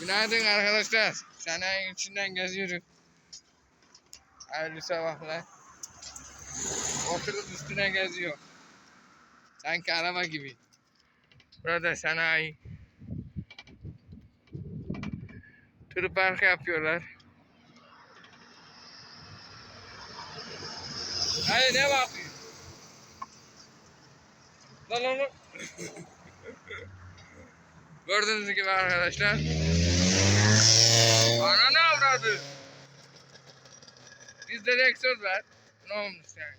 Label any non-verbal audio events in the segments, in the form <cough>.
Günaydın arkadaşlar. Sanayinin içinden geziyorum. Hayırlı sabahlar. Oturup üstüne geziyor. Sanki araba gibi. Burada sanayi. Tır parkı yapıyorlar. Hayır ne bakıyorsun? Lan oğlum. <laughs> Gördüğünüz gibi arkadaşlar. Bizde de egzoz var. Ne olmuş yani?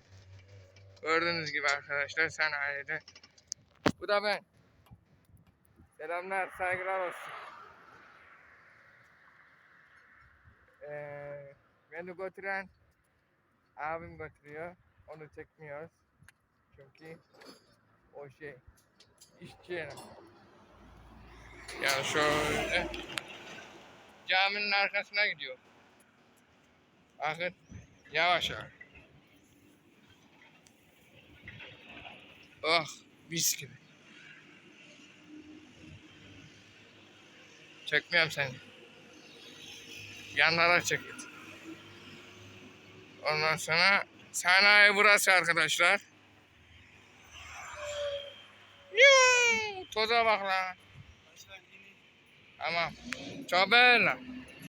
Gördüğünüz gibi arkadaşlar sanayide. Bu da ben. Selamlar, saygılar olsun. Ee, beni götüren abim götürüyor. Onu çekmiyoruz. Çünkü o şey işçi yani. Yani şöyle caminin arkasına gidiyor. Bakın yavaş yavaş. Oh mis gibi. Çekmiyorum seni. Yanlara çek. git. Ondan sonra sanayi burası arkadaşlar. Yuu, Toza bak lan. Tamam. Çok bella.